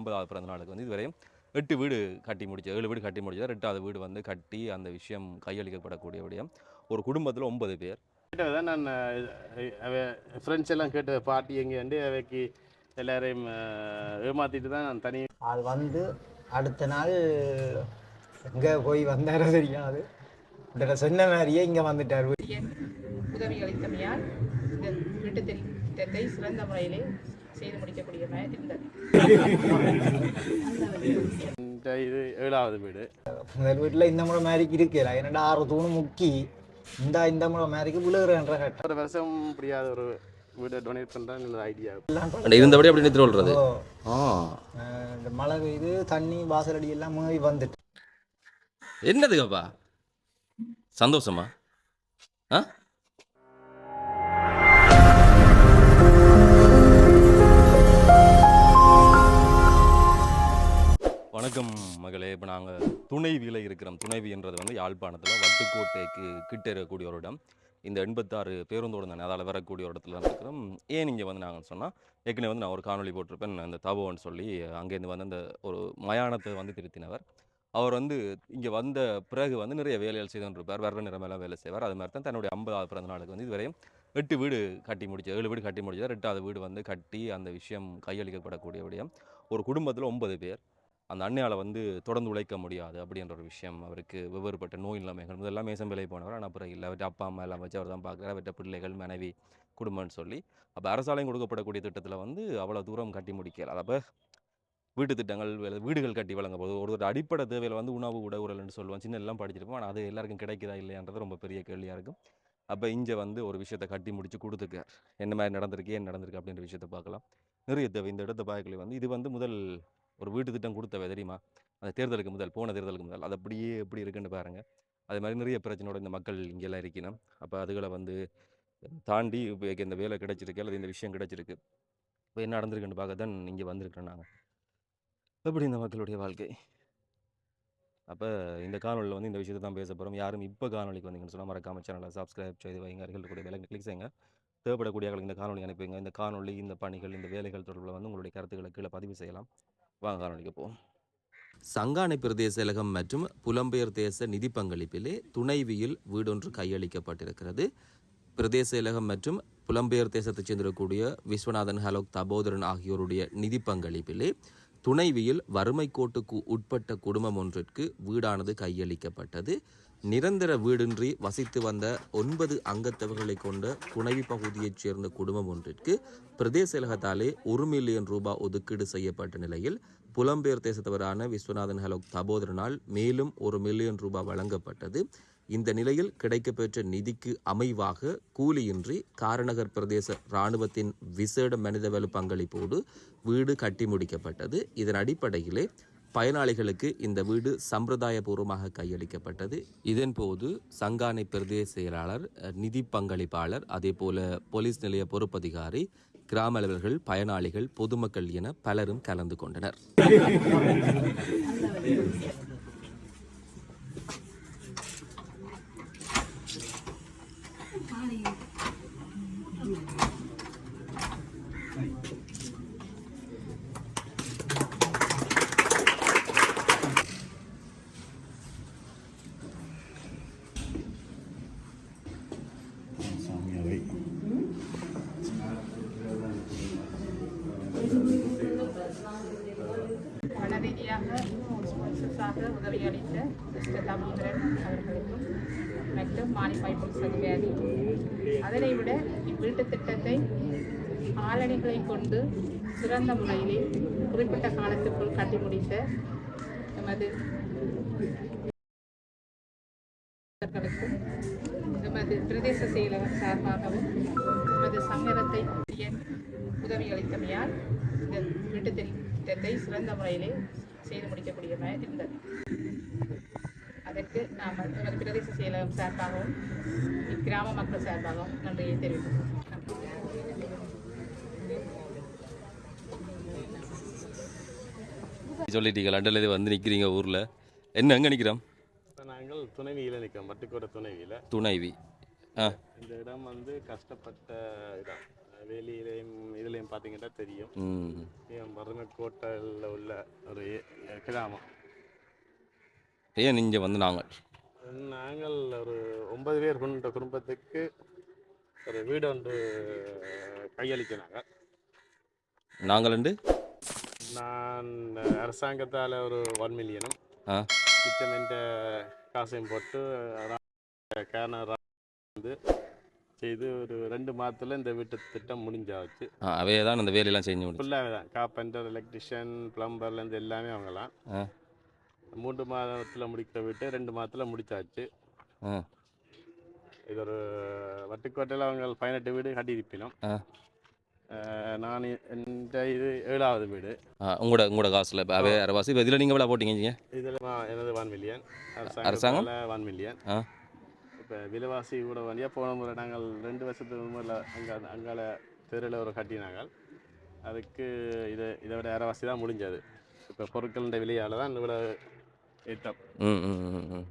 ஐம்பதாவது பிறந்த நாளுக்கு வந்து இதுவரையும் எட்டு வீடு கட்டி முடிச்சு ஏழு வீடு கட்டி முடிச்சா எட்டாவது வீடு வந்து கட்டி அந்த விஷயம் கையளிக்கப்படக்கூடிய விடயம் ஒரு குடும்பத்தில் ஒன்பது பேர். கேட்டதான் நான் ஃப்ரெண்ட்ஸ் எல்லாம் கேட்ட பார்ட்டி எங்கேண்டு அவைக்கு எல்லாரையும் ஏமாத்திட்டு தான் நான் தனி அது வந்து அடுத்த நாள் எங்கே போய் வந்தாரோ தெரியாது இதில் சொன்ன மாதிரியே இங்கே வந்துட்டார். உதவி அளித்தமையால் இந்த வீட்டு திட்டத்தை சிறந்த முறையிலே செய்து முடிக்கக்கூடியதாக இருந்தது இந்த இது ஏழாவது வீடு. முதல் வீட்டில் இந்த முறை மாதிரிக்கு இருக்கல என்னடா ஆறு தூணு முக்கி இந்த இந்த முறை மாதிரிக்கு விழுகிறன்ற கட்டம். ஒரு வருஷம் முடியாத ஒரு வீடை டொனேட் பண்ணுறேன் ஐடியா இருந்தபடி அப்படி நிறுத்தி விடுறது இந்த மழை பெய்து தண்ணி வாசலடி எல்லாம் மூவி வந்துட்டு. என்னதுக்கப்பா? சந்தோஷமா? ஆ? வணக்கம் மகளே. இப்போ நாங்கள் துணைவியில் இருக்கிறோம். துணைவின்றது வந்து யாழ்ப்பாணத்தில் வட்டுக்கோட்டைக்கு கிட்ட இருக்கக்கூடிய ஒரு இடம் இந்த எண்பத்தாறு பேருந்தோடு தானே அதால் வரக்கூடிய ஒரு இடத்துல இருக்கிறோம். ஏன் இங்கே வந்து நாங்கள் சொன்னால் ஏற்கனவே வந்து நான் ஒரு காணொளி போட்டிருப்பேன். அந்த தபோன்னு சொல்லி அங்கேருந்து வந்து அந்த ஒரு மயானத்தை வந்து திருத்தினவர். அவர் வந்து இங்கே வந்த பிறகு வந்து நிறைய வேலைகள் செய்துருப்பார் வர்ற நிறமெல்லாம் வேலை செய்வார். அது மாதிரி தான் தன்னுடைய ஐம்பதாவது பிறந்த நாளுக்கு வந்து இதுவரையும் எட்டு வீடு கட்டி முடிச்சு ஏழு வீடு கட்டி முடிச்சார் எட்டாவது வீடு வந்து கட்டி அந்த விஷயம் கையளிக்கப்படக்கூடிய விடயம். ஒரு குடும்பத்தில் ஒன்பது பேர். அந்த அன்னையால் வந்து தொடர்ந்து உழைக்க முடியாது அப்படின்ற ஒரு விஷயம். அவருக்கு வெவ்வேறுபட்ட நோய் நிலைமைகள் முதல்ல மேசம் விலை போனவர் ஆனால் அப்புறம் இல்லை. அவர்கிட்ட அப்பா அம்மா எல்லாம் வச்சு அவர் தான் பார்க்குறாரு. அவர்கிட்ட பிள்ளைகள் மனைவி குடும்பம்னு சொல்லி. அப்போ அரசாலையும் கொடுக்கப்படக்கூடிய திட்டத்தில் வந்து அவ்வளோ தூரம் கட்டி முடிக்கல. அப்போ வீட்டு திட்டங்கள் வேலை- வீடுகள் கட்டி வழங்க போது ஒரு ஒரு அடிப்படை தேவையில் வந்து உணவு உட சொல்லுவோம் சின்ன எல்லாம் படிச்சிருப்போம். ஆனால் அது எல்லாருக்கும் கிடைக்குதா இல்லையான்றது ரொம்ப பெரிய கேள்வியாக இருக்கும். அப்போ இங்கே வந்து ஒரு விஷயத்தை கட்டி முடிச்சு கொடுத்துருக்கார். என்ன மாதிரி நடந்திருக்கு ஏன் நடந்திருக்கு அப்படின்ற விஷயத்தை பார்க்கலாம். நிறைய தேவை. இந்த இடத்த பார்க்கல வந்து இது வந்து முதல் ஒரு வீட்டு திட்டம் கொடுத்தவை தெரியுமா? அந்த தேர்தலுக்கு முதல் போன தேர்தலுக்கு முதல். அது அப்படியே எப்படி இருக்குன்னு பாருங்கள் அது மாதிரி நிறைய பிரச்சனையோட இந்த மக்கள் இங்கெல்லாம் இருக்கணும். அப்போ அதுகளை வந்து தாண்டி இப்போ இந்த வேலை கிடச்சிருக்கு அல்லது இந்த விஷயம் கிடைச்சிருக்கு. இப்போ என்ன நடந்திருக்குன்னு பார்க்க தான் இங்கே வந்திருக்கிறோம் நாங்கள் எப்படி இந்த மக்களுடைய வாழ்க்கை. அப்போ இந்த காணொலியில் வந்து இந்த விஷயத்தை தான் பேச போகிறோம் யாரும் இப்போ காணொலிக்கு வந்தீங்கன்னு சொன்னால் மறக்காம சேனலை சப்ஸ்கிரைப் செய்து வைங்க. அருகில் கூட வேலை கிளிக் செய்யுங்க. தேவைப்படக்கூடிய இந்த காணொலி அனுப்புங்க இந்த காணொலி இந்த பணிகள் இந்த வேலைகள் தொடர்பில் வந்து உங்களுடைய கருத்துக்களை கீழே பதிவு செய்யலாம். வாங்க காணொலிக்கு போவோம். சங்கானை பிரதேச செயலகம் மற்றும் புலம்பெயர் தேச நிதி பங்களிப்பிலே துணைவியில் வீடொன்று கையளிக்கப்பட்டிருக்கிறது. பிரதேச இலகம் மற்றும் புலம்பெயர் தேசத்தைச் சேர்ந்திருக்கக்கூடிய விஸ்வநாதன் ஹலோக் தபோதரன் ஆகியோருடைய நிதி பங்களிப்பிலே துணைவியில் வறுமை கோட்டுக்கு உட்பட்ட குடும்பம் ஒன்றிற்கு வீடானது கையளிக்கப்பட்டது. நிரந்தர வீடின்றி வசித்து வந்த ஒன்பது அங்கத்தவர்களை கொண்ட புனைவி பகுதியைச் சேர்ந்த குடும்பம் ஒன்றிற்கு பிரதேச செயலகத்தாலே ஒரு மில்லியன் ரூபாய் ஒதுக்கீடு செய்யப்பட்ட நிலையில் புலம்பெயர் தேசத்தவரான விஸ்வநாதன் ஹலோக் தபோதரனால் மேலும் ஒரு மில்லியன் ரூபாய் வழங்கப்பட்டது. இந்த நிலையில் கிடைக்கப்பெற்ற நிதிக்கு அமைவாக கூலியின்றி காரநகர் பிரதேச இராணுவத்தின் விசேட மனிதவலு பங்களிப்போடு வீடு கட்டி முடிக்கப்பட்டது. இதன் அடிப்படையிலே பயனாளிகளுக்கு இந்த வீடு சம்பிரதாயபூர்வமாக கையளிக்கப்பட்டது. இதன்போது சங்கானை பிரதேச செயலாளர் நிதி பங்களிப்பாளர் அதேபோல போலீஸ் நிலைய பொறுப்பதிகாரி கிராம அலுவலர்கள் பயனாளிகள் பொதுமக்கள் என பலரும் கலந்து கொண்டனர். கொண்டு சிறந்த முறையிலே குறிப்பிட்ட காலத்துக்குள் கட்டி முடித்த எமது எமது பிரதேச செயலகம் சார்பாகவும் எமது சங்கரத்தை உதவி அளித்தமையால் இந்த வீட்டு திட்டத்தை சிறந்த முறையிலே செய்து முடிக்கக்கூடியதாக இருந்தது. அதற்கு நாம் எமது பிரதேச செயலகம் சார்பாகவும் இக்கிராம மக்கள் சார்பாகவும் நன்றியை தெரிவிக்கிறோம் சொல்லிட்டீங்க லண்டன்ல இது வந்து நிற்கிறீங்க ஊரில். என்ன எங்கே நிற்கிறோம் நாங்கள் துணைவியில் நிற்கிறோம் வட்டுக்கோட துணைவியில் துணைவி ஆ. இந்த இடம் வந்து கஷ்டப்பட்ட இடம். வேலியிலையும் இதுலையும் பார்த்தீங்கன்னா தெரியும். மருமக்கோட்டையில் உள்ள ஒரு கிராமம். ஏன் இங்கே வந்து நாங்கள்? நாங்கள் ஒரு ஒன்பது பேர் கொண்ட குடும்பத்துக்கு ஒரு வீடு ஒன்று கையளிக்கிறாங்க நாங்கள் ரெண்டு? நான் அரசாங்கத்தால் ஒரு ஒன் மில்லியனும் மிச்சம் என்ற காசையும் போட்டு கேன வந்து செய்து ஒரு ரெண்டு மாதத்தில் இந்த வீட்டு திட்டம் முடிஞ்சாச்சு. ஆ அவையே தான் அந்த வேலையெல்லாம் செஞ்சு முடிச்சு. ஃபுல்லாகவே தான் காப்பெண்டர் எலக்ட்ரிஷியன் பிளம்பர்லேருந்து எல்லாமே அவங்கலாம் ஆ. மூன்று மாதத்தில் முடிக்கிற வீட்டு ரெண்டு மாதத்தில் முடிச்சாச்சு. இது ஒரு வட்டுக்கோட்டையில் அவங்க பதினெட்டு வீடு கட்டியிருப்பினோம். ஆ. அஹ் நான் இந்த இது ஏழாவது வீடு. உங்களோட உங்களோட காசில் இப்போ அவே அரவாசி. இப்போ இதில் நீங்கள் எவ்வளோ போட்டீங்க இதில் எனது ஒன் மில்லியன் அரசாங்கம்? ஒன் மில்லியன் ஆ. இப்போ விலைவாசி கூட வழியாக போன முறை நாங்கள் ரெண்டு வருஷத்துக்கு முறையில் அங்கே அங்கால தெருவில் ஒரு கட்டினாங்க. அதுக்கு இது இதை விட அரைவாசி தான் முடிஞ்சது. இப்போ பொருட்களின் விலையால் தான் இவ்வளோ ஏற்றம். ம்.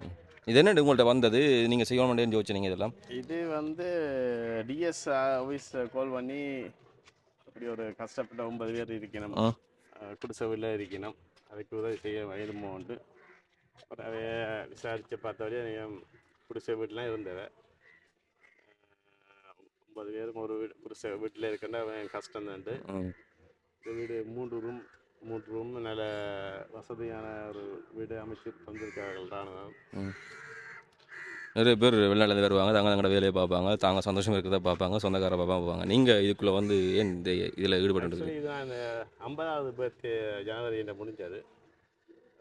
இது என்ன உங்கள்கிட்ட வந்தது? நீங்கள் செய்யணும்னு யோசிச்சீங்க இதெல்லாம்? இது வந்து டிஎஸ் ஆஃபீஸ் கால் பண்ணி அப்படி ஒரு கஷ்டப்பட்ட ஒன்பது பேர் இருக்கணும். ஆ. அஹ் குடிசை வீட்டில் இருக்கணும். அதுக்கு உதவி செய்ய வயதுமோ உண்டு. அவே விசாரித்து பார்த்த நீங்கள் குடிசை வீட்டிலாம் இருந்தவ. ஒன்பது பேரும் ஒரு வீடு குடிசை வீட்டில் இருக்கின்ற அவன் கஷ்டம் தான் இந்த வீடு மூன்று ரூம் மூன்று ரூம் நல்ல வசதியான ஒரு வீடு அமைச்சு தந்திருக்கார்கள் ராணுவம் நிறைய பேர் வெளிநாட்டிலேருந்து வருவாங்க தாங்க தங்களோட வேலையை பார்ப்பாங்க தாங்க சந்தோஷம் இருக்கிறத பார்ப்பாங்க சொந்தக்கார பார்ப்பாங்க போவாங்க. நீங்கள் இதுக்குள்ளே வந்து ஏன் இந்த இதில் ஈடுபட்டு இதுதான் ஐம்பதாவது பர்த்டே ஜனவரியில் முடிஞ்சது?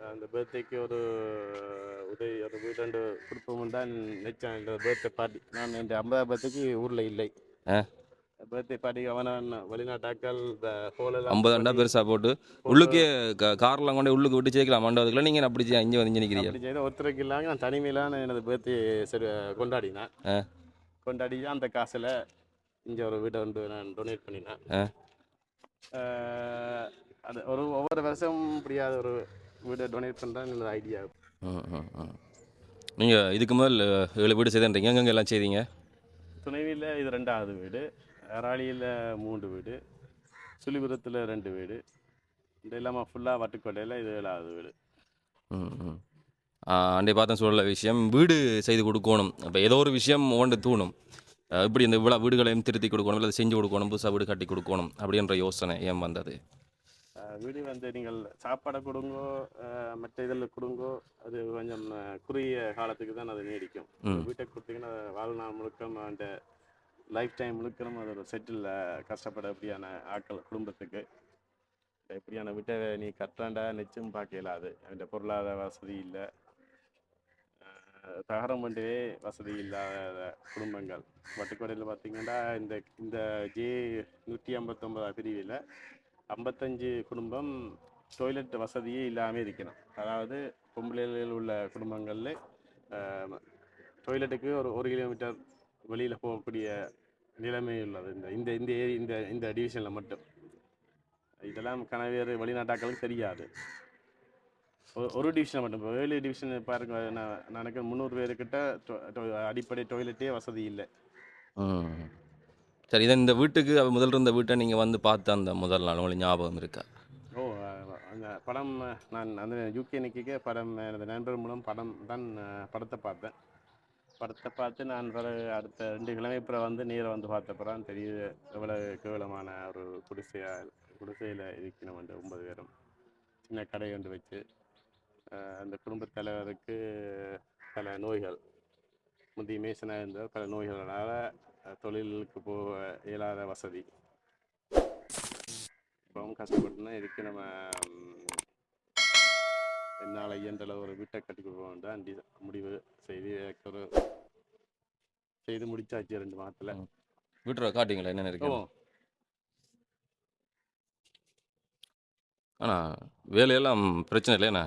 அந்த பர்த்டேக்கு ஒரு உதவி ஒரு வீட்டாண்டு கொடுப்போம் தான் நினைச்சேன் இந்த பர்த்டே பார்ட்டி நான் இந்த ஐம்பதாவது பர்த்டேக்கு ஊரில் இல்லை. ஆ. பர்த்டே பார்ட்டிக்கு அவன வெளிநாட்டாக்கள் இந்த ஹோலெல்லாம் ஐம்பதாண்டா பெருசாக போட்டு உள்ளுக்கே கார்லாம் கொண்டு உள்ளுக்கு விட்டு சேர்க்கலாம். மண்டபத்துக்குள்ள நீங்கள் அப்படி இங்கே வந்து இங்கே நிற்கிறீங்க அப்படி செய்த ஒருத்தருக்கு இல்லாமல் நான் தனிமையிலான எனது பர்த்டே சரி கொண்டாடினேன். கொண்டாடி அந்த காசில் இங்கே ஒரு வீட்டை வந்து நான் டொனேட் பண்ணினேன். அது ஒரு ஒவ்வொரு வருஷம் இப்படியாத ஒரு வீடை டொனேட் பண்ணுறேன் என்னோட ஐடியா நீங்கள் இதுக்கு முதல் ஏழு வீடு செய்தன்றீங்க. எங்கெங்க எல்லாம் செய்தீங்க? துணைவியில் இது ரெண்டாவது வீடு. அராளியில் மூன்று வீடு சுழிபுரத்தில் ரெண்டு வீடு இது இல்லாமல் ஃபுல்லாக வட்டுக்கோட்டையில் இது ஏழாவது வீடு. அண்டை பார்த்தேன் சொல்ல விஷயம் வீடு செய்து கொடுக்கணும். இப்போ ஏதோ ஒரு விஷயம் ஓண்டு தூணும். இப்படி இந்த இவ்வளோ வீடுகளையும் திருத்தி கொடுக்கணும் இல்லை செஞ்சு கொடுக்கணும் புதுசாக வீடு கட்டி கொடுக்கணும் அப்படின்ற யோசனை ஏன் வந்தது? வீடு வந்து நீங்கள் சாப்பாடை கொடுங்கோ மற்ற இதில் கொடுங்கோ அது கொஞ்சம் குறுகிய காலத்துக்கு தான் அது நீடிக்கும். வீட்டை கொடுத்தீங்கன்னா வாழ்நாள் முழுக்க அந்த லைஃப் டைம் முழுக்க நம்ம அது ஒரு செட்டில் கஷ்டப்பட அப்படியான ஆட்கள் குடும்பத்துக்கு எப்படியான விட்ட நீ கட்டாண்டா நிச்சயம் பார்க்க இயலாது. அந்த பொருளாதார வசதி இல்லை. தகரம் பண்ணவே வசதி இல்லாத குடும்பங்கள். வட்டுக்கோடையில் பார்த்தீங்கன்னா இந்த இந்த ஜே நூற்றி ஐம்பத்தொம்பதாம் பிரிவில் ஐம்பத்தஞ்சு குடும்பம் டொய்லெட் வசதியே இல்லாமல் இருக்கணும். அதாவது பொம்பளைகளில் உள்ள குடும்பங்களில் டொய்லெட்டுக்கு ஒரு ஒரு கிலோமீட்டர் வெளியில் போகக்கூடிய நிலைமை உள்ளது. இந்த இந்த இந்த ஏரி இந்த இந்த டிவிஷனில் மட்டும். இதெல்லாம் கணவர் வெளிநாட்டாக்களுக்கு தெரியாது. ஒரு- ஒரு டிவிஷன் மட்டும். இப்போ ஏழு டிவிஷன் பாருங்க நான் எனக்கு முந்நூறு பேருக்கிட்ட அடிப்படை டாய்லெட்டே வசதி இல்லை. சரி இதை இந்த வீட்டுக்கு அவ முதல்ல இருந்த வீட்டை நீங்கள் வந்து பார்த்த அந்த முதல் நாள் உங்களுக்கு ஞாபகம் இருக்கா? ஓ அந்த படம் நான் அந்த யூகே நிற்க படம் எனது நண்பர் மூலம் படம் தான் படத்தை பார்த்தேன். படத்தை பார்த்து நான் பிறகு அடுத்த ரெண்டு கிழமை அப்புறம் வந்து நீரை வந்து பார்த்தப்பறம் தெரியுது எவ்வளோ கேவலமான ஒரு குடிசையா குடிசையில் இருக்கணும் அந்த ஒன்பது பேரும். சின்ன கடை ஒன்று வச்சு அந்த குடும்பத் தலைவருக்கு பல நோய்கள். முந்தைய மேசனாக இருந்த பல நோய்களால் தொழிலுக்கு போக இயலாத வசதி. இப்போவும் கஷ்டப்பட்டுனா இதுக்கு நம்ம என்னால் இயன்ற ஒரு வீட்டை கட்டி தான் டி- முடிவு செய்து ஒரு செய்து முடிச்சாச்சு ரெண்டு மாதத்தில். வீட்டை காட்டிங்களா என்னென்ன இருக்கு? ஆனால் வேலையெல்லாம் பிரச்சனை இல்லைண்ணா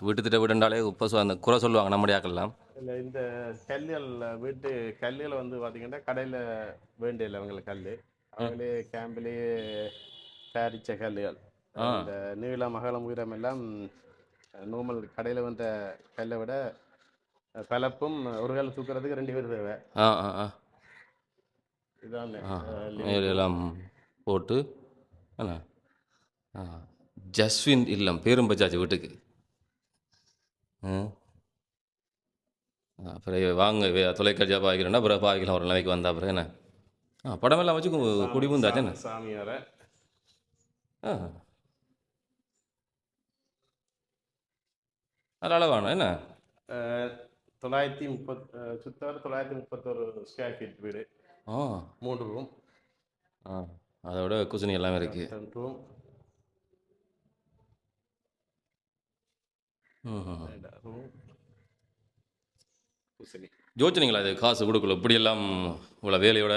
வீட்டு திட்ட வீடுண்டாலே இப்போ அந்த குறை சொல்லுவாங்க நம்முடைய ஆக்கெல்லாம் இல்லை இந்த கல்லுகள் வீட்டு கல்லுகளை வந்து பார்த்தீங்கன்னா கடையில் வேண்டிய இல்லை அவங்களுக்கு கல் அவங்களே கேம்பிலேயே தயாரித்த கல்லுகள். இந்த நீளம் அகலம் உயரம் எல்லாம் நார்மல் கடையில் வந்த கல்லை விட பலப்பும் ஒரு கல் தூக்குறதுக்கு ரெண்டு பேர் தேவை. ஆ ஆ ஆ. எல்லாம் போட்டு என்ன? ஆ ஜஸ்வின் இல்லம் பேரும் பச்சாச்சு வீட்டுக்கு. அப்புறம் வாங்க தொலைக்காட்சியாக பாய்க்கிறேன்னா அப்புறம் பாய்க்கலாம் ஒரு நிலைக்கு வந்தா அப்புறம் என்ன? ஆ படமெல்லாம் வச்சு கு- குடி பூந்தாச்சு என்ன? சாமி வர ஆ. அது அளவானா என்ன? தொள்ளாயிரத்தி முப்பத் சுத்தவரை தொள்ளாயிரத்தி முப்பத்தொரு ஸ்கொயர் ஃபீட் வீடு. ஆ. மூன்று ரூம் ஆ அதோட குசினி எல்லாமே இருக்குது ரூம் யோசிச்சிங்களா இது காசு கொடுக்கல இப்படியெல்லாம் இவ்வளோ வேலையோட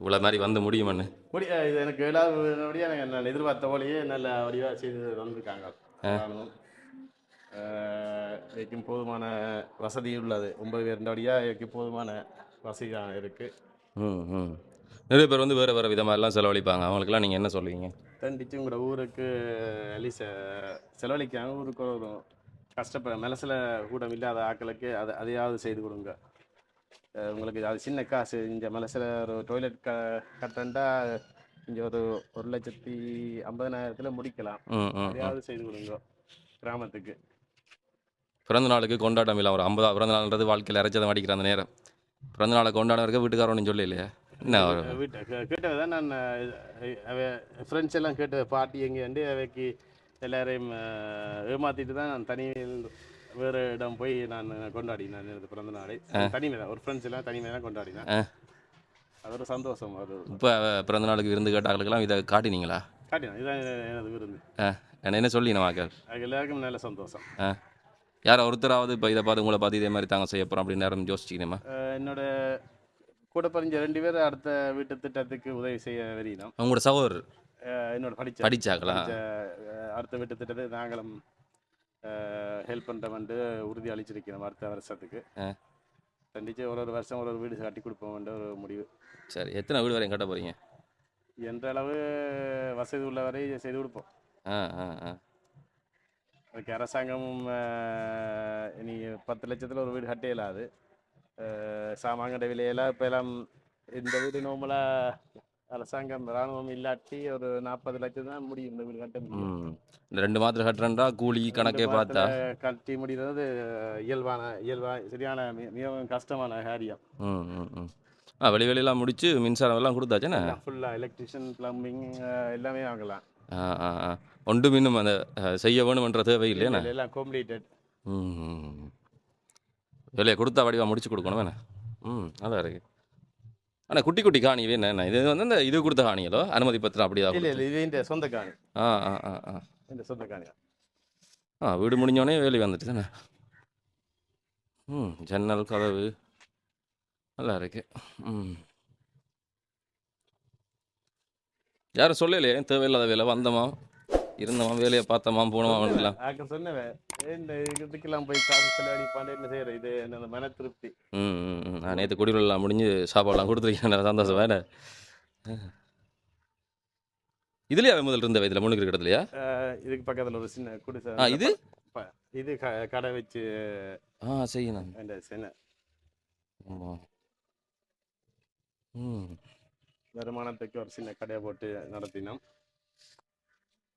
இவ்வளோ மாதிரி வந்து முடியுமான்னு? முடி இது எனக்கு ஏழாவது எனக்கு நான் எதிர்பார்த்த போலயே நல்ல வடிவாக செய்து வந்திருக்காங்க இதுக்கும் போதுமான வசதி உள்ளது. ஒன்பது பேர் வழியாக இதுக்கு போதுமான வசதி தான் இருக்குது ம் ம். நிறைய பேர் வந்து வேறு வேறு விதமாக எல்லாம் செலவழிப்பாங்க. அவங்களுக்குலாம் நீங்கள் என்ன சொல்லுவீங்க? தண்டிச்சு உங்களோட ஊருக்கு அட்லீஸ்ட் செலவழிக்காம ஊருக்கு ஒரு கஷ்டப்பட மனசில் கூட்டம் இல்லாத ஆட்களுக்கு அதை அதையாவது செய்து கொடுங்க. உங்களுக்கு அது சின்ன காசு இங்கே மனசில் ஒரு டாய்லெட் க கட்டண்டா இங்கே ஒரு ஒரு லட்சத்தி ஐம்பதனாயிரத்தில் முடிக்கலாம். அதையாவது செய்து கொடுங்க. கிராமத்துக்கு. பிறந்த நாளுக்கு கொண்டாட்டம் இல்லை. ஒரு ஐம்பதா பிறந்த நாள்ன்றது வாழ்க்கையில் இறைச்சதை அடிக்கிற அந்த நேரம். பிறந்த நாளை கொண்டாட இருக்க வீட்டுக்காரன்னு சொல்லி இல்லையா என்ன கேட்டது தான் நான் ஃப்ரெண்ட்ஸ் எல்லாம் கேட்டு பாட்டி எங்கேண்டு அவைக்கு எல்லாரையும் அஹ், ஏமாத்திட்டு தான் நான் தனியில் வேறு இடம் போய் நான் கொண்டாடினேன். எனது பிறந்த நாளை. தனிமை தான் ஒரு ஃப்ரெண்ட்ஸ் எல்லாம் தனிமை தான் கொண்டாடினேன். அது ஒரு சந்தோஷம். அது இப்போ பிறந்த நாளுக்கு விருந்து கேட்டாங்களுக்கெல்லாம் இதை காட்டினீங்களா? காட்டினேன். இதுதான் எனது விருந்து. என்ன சொல்லி நான் எல்லாருக்கும் நல்ல சந்தோஷம். ஆ. யார் ஒருத்தராவது இப்போ இதை பார்த்து உங்களை பார்த்து இதே மாதிரி தாங்க செய்ய போகிறோம் அப்படின்னு நேரம் யோசிச்சிக்கணுமா என்னோட கூட பறிஞ்ச ரெண்டு பேர் அடுத்த வீட்டு திட்டத்துக்கு உதவி செய்ய வெறியினோம் உங்களோட சகோதரர்? என்னோட படிச்ச படிச்சாங்களா? அடுத்த வீட்டு திட்டத்தை நாங்களும் ஹெல்ப் பண்ணுறோம்ட்டு உறுதி அளிச்சிருக்கிறோம் அடுத்த வருஷத்துக்கு. கண்டிச்சு ஒரு ஒரு வருஷம் ஒரு ஒரு வீடு கட்டி கொடுப்போம்ன்ற ஒரு முடிவு. சரி எத்தனை வீடு வரையும் கட்ட போகிறீங்க எந்த அளவு வசதி உள்ளவரை செய்து கொடுப்போம். ஆ ஆ ஆ. அதுக்கு அரசாங்கமும் இனி பத்து லட்சத்தில் ஒரு வீடு கட்ட இயலாது அஹ், சாமான்கட விலையெல்லாம் இப்போ எல்லாம் இந்த வீடு நார்மலாக அரசாங்கம் இராணுவம் இல்லாட்டி ஒரு நாற்பது லட்சம் தான் முடியும் இந்த வீடு கட்ட முடியும். இந்த ரெண்டு மாதத்தில் கட்டுறேன்டா கூலி கணக்கே பார்த்தா. கட்டி முடிகிறது இயல்பான இயல்பா சரியான மிகவும் கஷ்டமான காரியம். ம் ம் ம். ஆ வெளி வெளியெல்லாம் முடிச்சு மின்சாரம் எல்லாம் கொடுத்தாச்சுண்ணே எல்லாம் ஃபுல்லாக எலக்ட்ரிஷியன் ப்ளம்பிங் எல்லாமே வாங்கலாம். ஆ ஆ ஆ. ஒன்று இன்னும் அந்த செய்ய வேணுமன்ற தேவை இல்லையாண்ணே எல்லாம் கம்ப்ளீட்டட் ம். வேலையை கொடுத்தா வடிவா முடிச்சு கொடுக்கணும் வேணே ம் நல்லா இருக்கு. ஆனால் குட்டி குட்டி காணி வேணே என்ன இது வந்து இந்த இது கொடுத்த காணிகளோ? அனுமதி பத்திரம் அப்படிதான் இல்லை இல்லை இது இந்த சொந்த காணி. ஆ ஆ ஆ ஆ. இந்த சொந்த காணி ஆ வீடு முடிஞ்சோடனே வேலை வந்துட்டு தானே? ம் ஜன்னல் கதவு. நல்லா இருக்கு. ம். யாரும் சொல்லலையே தேவையில்லாத வேலை வந்தோமா இருந்தோமா வேலையை பார்த்தோமா போனோமா ஆக்க சொன்னவன் இந்த இதுக்கெல்லாம் போய் காசு செலவழிப்பாண்டு என்ன செய்யற இது என்ன மன திருப்தி. ம் நான் நேற்று குடிநீர்லாம் முடிஞ்சு சாப்பாடுலாம் கொடுத்துருக்கேன். சந்தோஷம் வேணே இதுலயா முதல்ல இருந்த வயதில் முன்னுக்கு அஹ் இதுக்கு பக்கத்துல ஒரு சின்ன குடிசை ஆ இது? இது கடை வச்சு ஆ செய்யணும். ஆமாம் ம். வருமானத்துக்கு ஒரு சின்ன கடையை போட்டு நடத்தினோம்.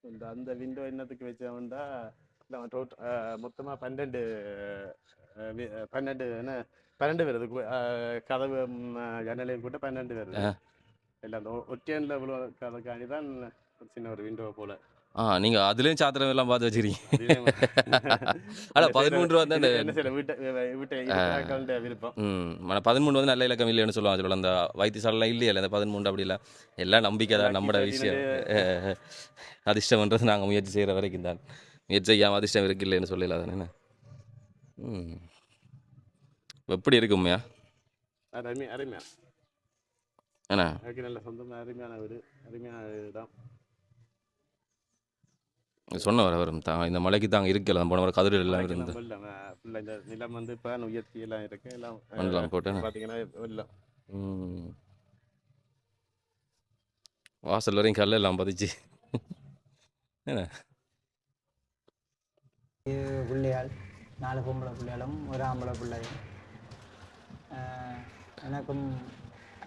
இந்த அந்த விண்டோ என்னத்துக்கு வச்சோம்டா இல்லை டோட் மொத்தமாக பன்னெண்டு பன்னெண்டு என்ன பன்னெண்டு வருது கு- அஹ், கதவு ஜன்னலையும் கூட்ட பன்னெண்டு வருது ஆ. இல்லை அந்த ஒட்டியனில் இவ்வளோ கதைக்காண்டி தான் ஒரு சின்ன ஒரு விண்டோ போல. ஆ நீங்கள் அதுலேயும் சாத்திரம் எல்லாம் பார்த்து வச்சிருக்கீங்க. அட பதிமூன்று ரூபா தான் விருப்பம். பதிமூணு வந்து நல்ல இலக்கம் இல்லைன்னு சொல்லுவாங்க அதில் அந்த வைத்தியசாலைலாம் இல்லையா அந்த பதிமூன்று அப்படி இல்லை. எல்லாம் நம்பிக்கை தான் நம்மட விஷயம். அதிர்ஷ்டம்ன்றது நாங்கள் முயற்சி செய்கிற வரைக்கும் தான். முயற்சி செய்யாமல் அதிர்ஷ்டம் இருக்கு இல்லைன்னு சொல்லல தானே ம். எப்படி இருக்கு உண்மையா? அருமையா. அருமையா எனக்கு நல்ல சொந்தமாக அருமையான வீடு அருமையான இடம் சொன்னவர் அவர். தான் இந்த மலைக்கு தாங்க இருக்கல போன வர கதிரில் எல்லாம் இருந்து. ஃபுல்லாக இந்த நிலம் வந்து இப்போ உயர்த்தி எல்லாம் இருக்கு எல்லாம் மண்ணெல்லாம் போட்டு. பார்த்தீங்கன்னா வாசல் வரையும் கல்ல எல்லாம் பதிச்சு. என்ன? பிள்ளையாள் நாலு பொம்பளை பிள்ளைகளும் ஒரு ஆம்பளை பிள்ளையும். எனக்கும்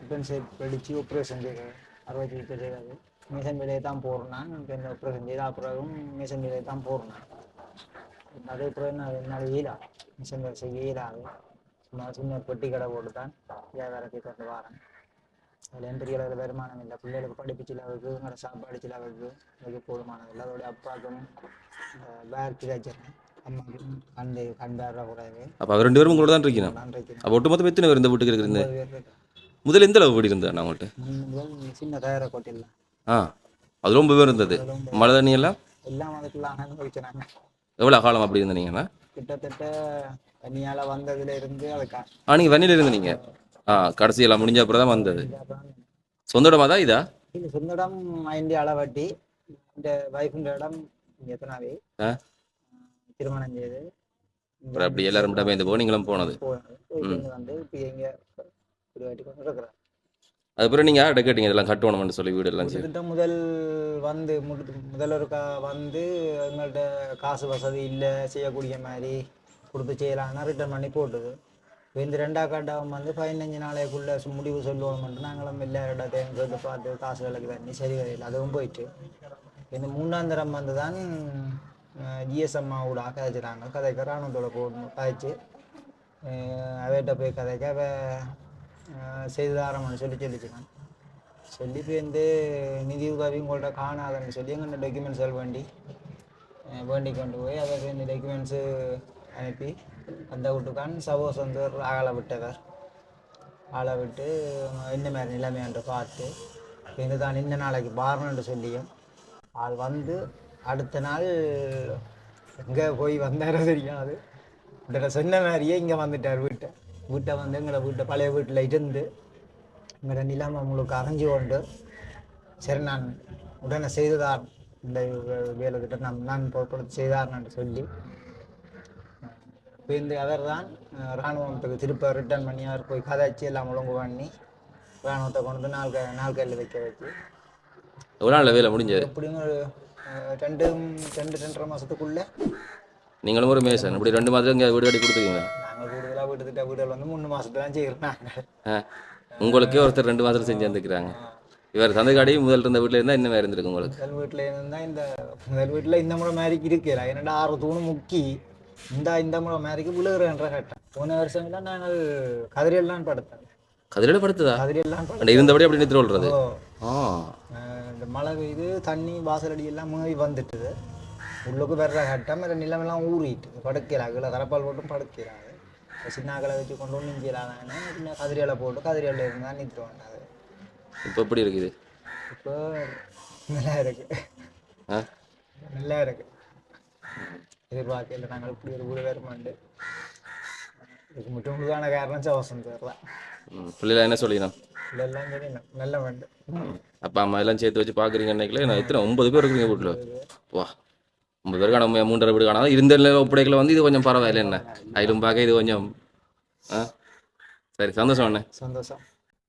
ரிட்டன் ஷேப் வெடித்து ஆப்ரேஷன் செய்கிறது அறுவை சிகிச்சை செய்கிறது மிஷன் வேலையை தான் போடுறேன் இப்போ இந்த ஆப்ரேஷன் செய்த அப்புறம் மிஷன் வேலையை தான் போடுறேன் அதே அப்புறம் என்ன என்னால் இயலாது மிஷன் வேலை செய்ய இயலாது சும்மா சின்ன பெட்டி கடை போட்டு தான் வியாபாரத்தை கொண்டு வரேன் அதில் பெரிய அளவில் வருமானம் இல்லை பிள்ளைகளுக்கு படிப்பு சிலவுக்கு எங்களோட சாப்பாடு சிலவுக்கு அதுக்கு போதுமானது இல்லை அதோடைய அப்பாவுக்கும் பேர் கிடைச்சிருக்கேன் அப்போ அவர் ரெண்டு பேரும் உங்களோட தான் இருக்கணும் நான் அப்போ ஒட்டுமொத்தம் எத்தனை பேர் இந்த வீட்டுக்கு இருக்கிறீங்க. முதல்ல எந்த அளவு வீடு இருந்தா நான் உங்கள்கிட்ட முதல் சின்ன தயார கோட்டையில் ஆ அது ரொம்ப பேர் இருந்தது மழை தண்ணி எல்லாம் எல்லாம் அதுக்குள்ள அனுபவிச்சாங்க எவ்வளோ காலம் அப்படி இருந்தீங்கன்னா கிட்டத்தட்ட தனியால் வந்ததுல இருந்து அதுக்கா ஆ நீங்கள் வண்டியில் இருந்தீங்க ஆ கடைசி எல்லாம் முடிஞ்ச அப்புறம் தான் வந்தது. சொந்த இடமா தான் இதா? இது சொந்த இடம் ஐந்து அளவட்டி இந்த வைஃபுன்ற இடம் இங்க எத்தனாவே ஆ. திருமணம் செய்து. அப்புறம் அப்படி எல்லாரும் மட்டும் இந்த போக நீங்களும் போனது. இங்க வந்து இப்போ எங்க ஒரு வாட்டி கொண்டு இருக்கிறேன் அதுக்கப்புறம் நீங்கள் யார்கிட்ட கேட்டீங்க இதெல்லாம் கட்டணும்னு சொல்லி வீடு எல்லாம் கிட்டத்தட்ட முதல் வந்து முடு- முதல்வருக்கா வந்து எங்கள்கிட்ட காசு வசதி இல்லை செய்யக்கூடிய மாதிரி கொடுத்து செய்யலாம்னா ரிட்டர்ன் பண்ணி போட்டுது. இந்த ரெண்டா கட்டாவும் வந்து பதினஞ்சு நாளைக்குள்ள முடிவு சொல்லுவோம்ட்டு நாங்களும் எல்லா இடத்தையும் கேட்டு பார்த்து காசு விலைக்கு தண்ணி சரி வரையில் அதுவும் போயிட்டு. இந்த மூணாம் தரம் வந்து தான் ஜிஎஸ்எம் கூட கதைச்சிட்டாங்க கதைக்க ராணுவத்தோட போடணும் கதைச்சு அவைகிட்ட போய் கதைக்க செய்து தாரம்னு சொல்லி சொல்லிச்சுனான் சொல்லி போய் வந்து நிதி உதவி உங்கள்ட்ட காணாதன்னு சொல்லி எங்கள் டாக்குமெண்ட்ஸ் எல்லாம் வேண்டி வேண்டி கொண்டு போய் அதை இந்த டாக்குமெண்ட்ஸு அனுப்பி அந்த வீட்டுக்கான் சபோஸ் வந்து ஆளை விட்டவர். ஆளை விட்டு என்ன மாதிரி நிலைமையான்று பார்த்து இந்த தான் இந்த நாளைக்கு பாரணுன்னு சொல்லியும் ஆள் வந்து அடுத்த நாள் எங்கே போய் வந்தாரோ தெரியாது. இதில் சொன்ன மாதிரியே இங்கே வந்துட்டார் வீட்டை. வீட்டை வந்து எங்களை வீட்டை பழைய வீட்டில் இருந்து எங்களோட நிலைமை உங்களுக்கு அரைஞ்சு கொண்டு சரி நான் உடனே செய்துதான் இந்த வேலை கிட்ட நான் நான் பொறுப்படுத்தி செய்தார்னு சொல்லி இப்போ இந்த அவர் தான் இராணுவத்துக்கு திருப்ப ரிட்டர்ன் பண்ணி அவர் போய் கதைச்சு எல்லாம் ஒழுங்கு பண்ணி இராணுவத்தை கொண்டு வந்து நாள் க நாள் கையில் வைக்க வச்சு. எவ்வளோ நாள் வேலை முடிஞ்சது எப்படியும் ஒரு ரெண்டு ரெண்டு ரெண்டரை மாதத்துக்குள்ளே நீங்களும் ஒரு மேசன் இப்படி ரெண்டு மாதம் இங்கே வீடு கட்டி கொடுத்துருக்கீங்களா? நாங்கள் கூடுதலாக வீட்டு திட்ட வீடுகள் வந்து மூணு மாதத்துல தான் ஆ உங்களுக்கே ஒருத்தர் ரெண்டு மாதத்தில் செஞ்சு வந்துக்கிறாங்க இவர் தந்தைக்காடி முதல் இருந்த வீட்டில் இருந்தால் இன்னும் இருந்திருக்கு உங்களுக்கு. முதல் வீட்டில் இருந்தால் இந்த முதல் வீட்டில் இந்த முறை மாதிரிக்கு இருக்கல என்னடா ஆறு தூணு முக்கி இந்த இந்த முறை மாதிரிக்கு விழுகிறன்ற கட்டம் போன வருஷம்லாம் நாங்கள் கதிரியெல்லாம் படுத்தோம். கதிரிட படுத்துதா? கதிரியெல்லாம் இருந்தபடி அப்படி நிறுத்தி அஹ் இந்த மழை பெய்து தண்ணி வாசலடி எல்லாம் மூவி வந்துட்டுது. உள்ளுக்கு வர்ற கட்டம் நிலமெல்லாம் ஊறிட்டு. படுக்கல அகில கரப்பால் போட்டும் படுக்கிறாங்க சின்ன அகலை வச்சு கொண்டு ஒன்றும் செய்யலாதானே பின்ன கதிரியலை போட்டு கதிரியலில் இருந்தால் நிறுத்த வேண்டாது இப்போ எப்படி இருக்குது? இப்போ நல்லா இருக்கு. ஆ? நல்லா இருக்கு. எதிர்பார்க்கல நாங்கள் இப்படி ஒரு வீடு வருமாண்டு இதுக்கு மட்டும் முழுதான காரணம் சவசம் தெரியலாம் பிள்ளைலாம் என்ன சொல்லிக்கணும்? இதெல்லாம் சரி நல்ல வேண்டு அப்பா அம்மா எல்லாம் சேர்த்து வச்சு பார்க்குறீங்க அன்னைக்குல நான் எத்தனை ஒன்பது பேர் இருக்கிறீங்க வீட்டில்? வா. ஒன்பது பேர் காணாம மூன்றரை வீடு காணாத இருந்த ஒப்படைக்கல வந்து இது கொஞ்சம் பரவாயில்ல என்ன? அதிலும் பார்க்க இது கொஞ்சம் ஆ? சரி சந்தோஷம் அண்ணே. சந்தோஷம்.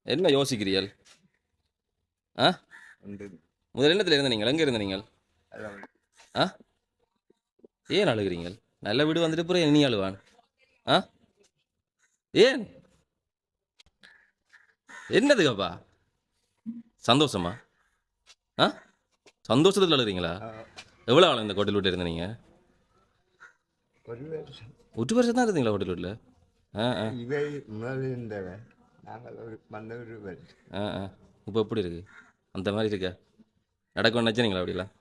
என்ன யோசிக்கிறீர்கள்? ஆ? முதல் என்னத்தில் இருந்த நீங்கள்? எங்கே இருந்த நீங்கள்? ஆ? ஏன் அழுகிறீங்க நல்ல வீடு வந்துட்டு அப்புறம் இனி அழுவான். ஆ? ஏன்? என்னதுக்கப்பா? சந்தோஷமா? ஆ? சந்தோஷத்தில் அழுகிறீங்களா? எவ்வளோ ஆள் இந்த ஹோட்டல் வீட்டில் இருந்தீங்க? ஒரு வருஷம் தான் இருந்தீங்களா ஹோட்டல் வீட்டில்? ஆ ஆ. இவை முதல் இருந்தவன் நாங்கள் ஒரு வந்த ஒரு வருஷம் ஆ ஆ. இப்போ எப்படி இருக்கு? அந்த மாதிரி இருக்கா? நடக்கும் நினச்சினீங்களா அப்படிலாம்?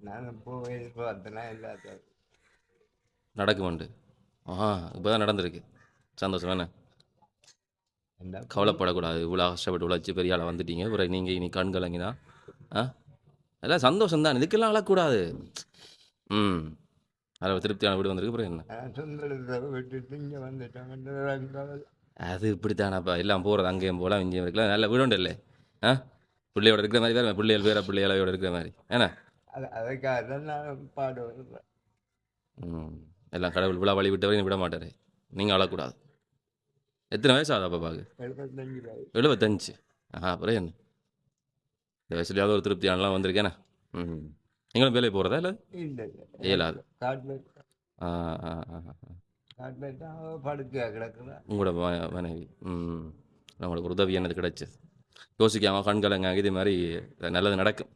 நாங்கள் போய் பார்த்தோன்னா எல்லாத்தையும் நடக்குமாண்டு ஆ இப்போ தான் நடந்திருக்கு. சந்தோஷம் வேணே என்ன? கவலைப்படக்கூடாது. இவ்வளோ கஷ்டப்பட்டு உழைச்சி பெரிய ஆளை வந்துட்டீங்க. அப்புறம் நீங்கள் இனி கண் கலங்கினா ஆ? எல்லாம் சந்தோஷம் தான் இதுக்கெல்லாம் அழக்கூடாது. ம். அதில் திருப்தியான வீடு வந்திருக்கு. அப்புறம் என்ன? விட்டுட்டு இங்கே அது இப்படித்தானப்பா. எல்லாம் போகிறது அங்கேயும் போகலாம் இங்கேயும் இருக்கலாம். நல்ல வீடு உண்டு இல்லை? ஆ? பிள்ளையோட இருக்கிற மாதிரி வேறு பிள்ளைகள் வேறு பிள்ளைகளோட இருக்கிற மாதிரி. ஏன்னா? அது அதுக்காக தான் நான் பாடுவேன் ம். எல்லாம் கடவுள் விழா வழி விட்டவரையும் விட மாட்டார். நீங்கள் அழக்கூடாது. எத்தனை வயசு ஆகுது பாப்பாவுக்கு எழுபத்தஞ்சு எழுபத்தஞ்சு. ஆஹா அப்புறம் என்ன? இந்த வயசுலையாவது ஒரு திருப்தியானலாம் வந்திருக்கேனே ம் நீங்களும் வேலைக்கு போகிறதா இல்லை? இல்லை இயலாது. ஆ ஆ ஆ உங்களோட மனைவி. ம் ஒரு உதவி என்னது கிடைச்சது யோசிக்காமல் கண்கலங்க இது மாதிரி நல்லது நடக்கும்.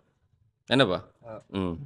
என்னப்பா. ம்.